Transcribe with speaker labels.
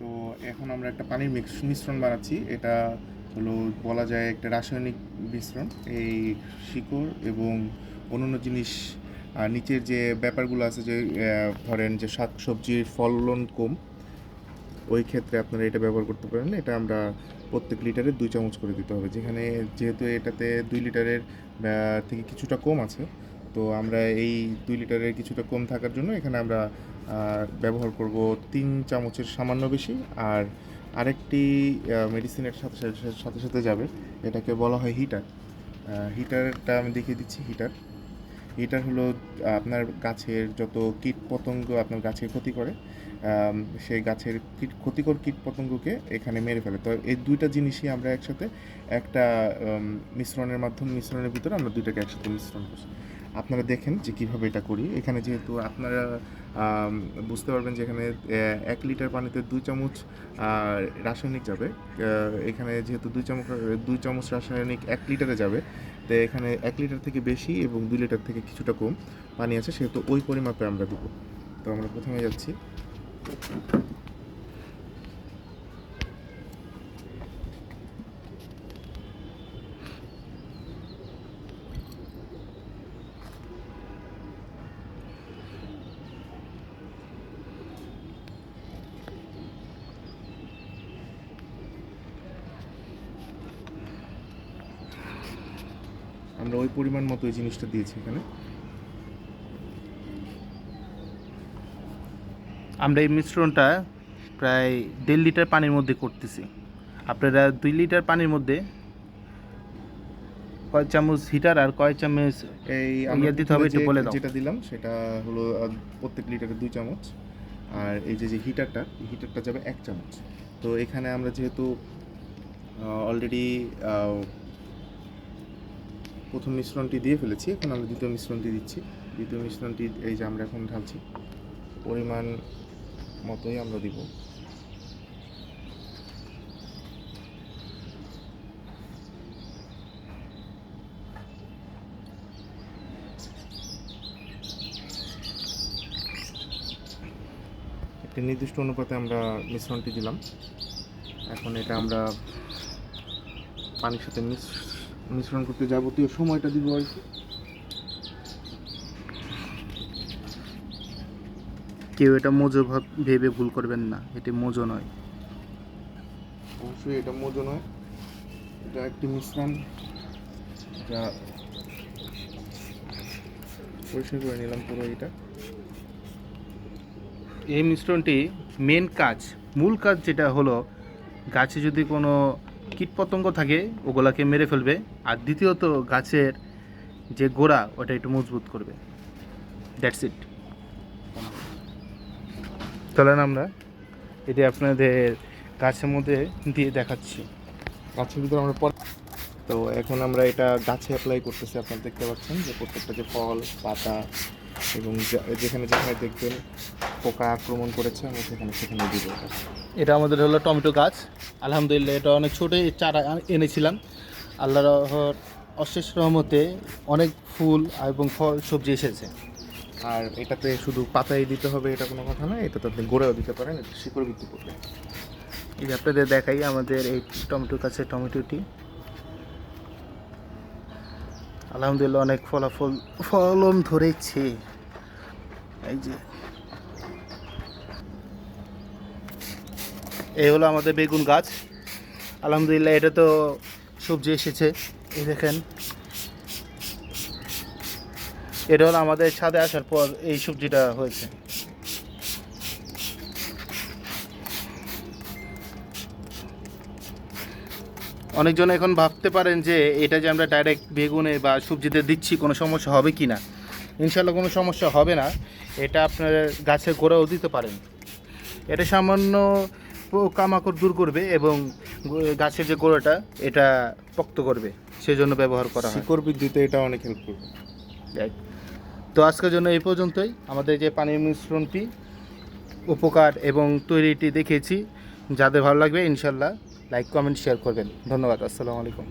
Speaker 1: তো এখন আমরা একটা পানির মিক্স মিশ্রণ বানাচ্ছি। এটা হলো বলা যায় একটা রাসায়নিক মিশ্রণ। এই শিকড় এবং অন্যান্য জিনিস নিচের যে ব্যাপারগুলো আছে যে ধরেন যে শাক সবজির ফলন কম, ওই ক্ষেত্রে আপনারা এটা ব্যবহার করতে পারেন। এটা আমরা প্রত্যেক লিটারে দুই চামচ করে দিতে হবে। যেখানে যেহেতু এটাতে দুই লিটারের থেকে কিছুটা কম আছে, তো আমরা এই দুই লিটারের কিছুটা কম থাকার জন্য এখানে আমরা ব্যবহার করব তিন চামচের সামান্য বেশি, আর আরেকটি মেডিসিনের সাথে সাথে- সাথে যাবে। এটাকে বলা হয় হিটার হিটারটা আমি দেখিয়ে দিচ্ছি হিটার হিটার হলো আপনার গাছের যত কীট পতঙ্গ আপনার গাছের ক্ষতি করে সেই গাছের কীট, ক্ষতিকর কীট পতঙ্গকে এখানে মেরে ফেলে। তো এই দুইটা জিনিসই আমরা একসাথে একটা মিশ্রণের মাধ্যমে, মিশ্রণের ভিতরে আমরা দুইটাকে একসাথে মিশ্রণ করছি। আপনারা দেখেন যে কীভাবে এটা করি। এখানে যেহেতু আপনারা বুঝতে পারবেন যে এখানে এক লিটার পানিতে দুই চামচ রাসায়নিক যাবে। এখানে যেহেতু দুই চামচ দুই চামচ রাসায়নিক এক লিটারে যাবে, তো এখানে এক লিটার থেকে বেশি এবং দুই লিটার থেকে কিছুটা কম পানি আছে, সেহেতু ওই পরিমাপে আমরা দেবো। তো আমরা প্রথমে যাচ্ছি। আমরা ওই পরিমাণ মতো এই জিনিসটা দিয়েছি এখানে।
Speaker 2: আমরা এই মিশ্রণটা প্রায় দেড় লিটার পানির মধ্যে করতেছি। আপনারা দুই লিটার পানির মধ্যে কয় চামচ হিটার আর কয় চামচ
Speaker 1: এই
Speaker 2: ইয়ে দিতে হবে একটু বলে দাও।
Speaker 1: যেটা দিলাম সেটা হলো প্রত্যেক লিটারে দুই চামচ। আর এই যে যে হিটারটা হিটারটা যাবে এক চামচ। তো এখানে আমরা যেহেতু অলরেডি প্রথম মিশ্রণটি দিয়ে ফেলেছি, এখন আমরা দ্বিতীয় মিশ্রণটি দিচ্ছি। দ্বিতীয় মিশ্রণটি এই যে আমরা এখন ঢালছি, পরিমাণ মতোই আমরা দিব। একটি নির্দিষ্ট অনুপাতে আমরা মিশ্রণটি দিলাম। এখন এটা আমরা পানির সাথে মিশ- মিশ্রণ করতে যাবতীয় সময়টা দিব আর কি।
Speaker 2: কেউ এটা মোজো ভাব- ভেবে ভুল করবেন না এটি মোজো নয়।
Speaker 1: অবশ্যই এটা মজো নয়। এটা একটি মিশ্রণ। যা পরিষ্কার করে নিলাম পুরো এটা।
Speaker 2: এই মিশ্রণটি মেন কাজ মূল কাজ যেটা হলো গাছে যদি কোনো কীটপতঙ্গ থাকে, ওগুলাকে মেরে ফেলবে। আর দ্বিতীয়ত গাছের যে গোড়া, ওটা একটু মজবুত করবে। দ্যাটস ইট চলেন আমরা এটি আপনাদের গাছের মধ্যে দিয়ে দেখাচ্ছি।
Speaker 1: গাছের ভিতরে আমরা তো এখন আমরা এটা গাছে অ্যাপ্লাই করতেছি, আপনারা দেখতে পাচ্ছেন যে প্রত্যেকটা যে ফল, পাতা এবং যেখানে যেখানে দেখবেন পোকা আক্রমণ করেছে আমরা সেখানে সেখানে দিব। এটা
Speaker 2: আমাদের হলো টমেটো গাছ। আলহামদুলিল্লাহ এটা অনেক ছোটো চারা এনেছিলাম। আল্লাহর অশেষ রহমতে অনেক ফুল এবং ফল সবজি এসেছে।
Speaker 1: আর এটাতে শুধু পাতাই দিতে হবে এটা কোনো কথা না এটা তো আপনি গোড়াও দিতে পারেন এটা শিকড় বৃদ্ধি করবে।
Speaker 2: এই আপনাদের দেখাই আমাদের এই টমেটো গাছের টমেটোটি। আলহামদুলিল্লাহ অনেক ফলাফল ফলন ধরেছে। এই যে। এই হলো আমাদের বেগুন গাছ। আলহামদুলিল্লাহ এটা তো সবজি এসেছে, এই দেখেন। এটা হলো আমাদের ছাদে আসার পর এই সবজিটা হয়েছে। অনেকজন এখন ভাবতে পারেন যে এটা যে আমরা ডাইরেক্ট বেগুনে বা সবজিতে দিচ্ছি কোনো সমস্যা হবে কি না। ইনশাল্লাহ কোনো সমস্যা হবে না। এটা আপনার গাছের গোড়াও দিতে পারেন। এটা সামান্য পোকামাকড় দূর করবে এবং গাছের যে গোড়াটা এটা পক্ত করবে। সেজন্য ব্যবহার করা হয়।
Speaker 1: শিকড় বৃদ্ধিতে এটা অনেক হেল্প করবে.
Speaker 2: তো আজকের জন্য এই পর্যন্তই। আমাদের যে পানির মিশ্রণটি উপকার এবং তৈরিটি দেখেছি। যাদের ভালো লাগবে ইনশাল্লাহ লাইক কমেন্ট শেয়ার করবেন। ধন্যবাদ আসসালামু আলাইকুম।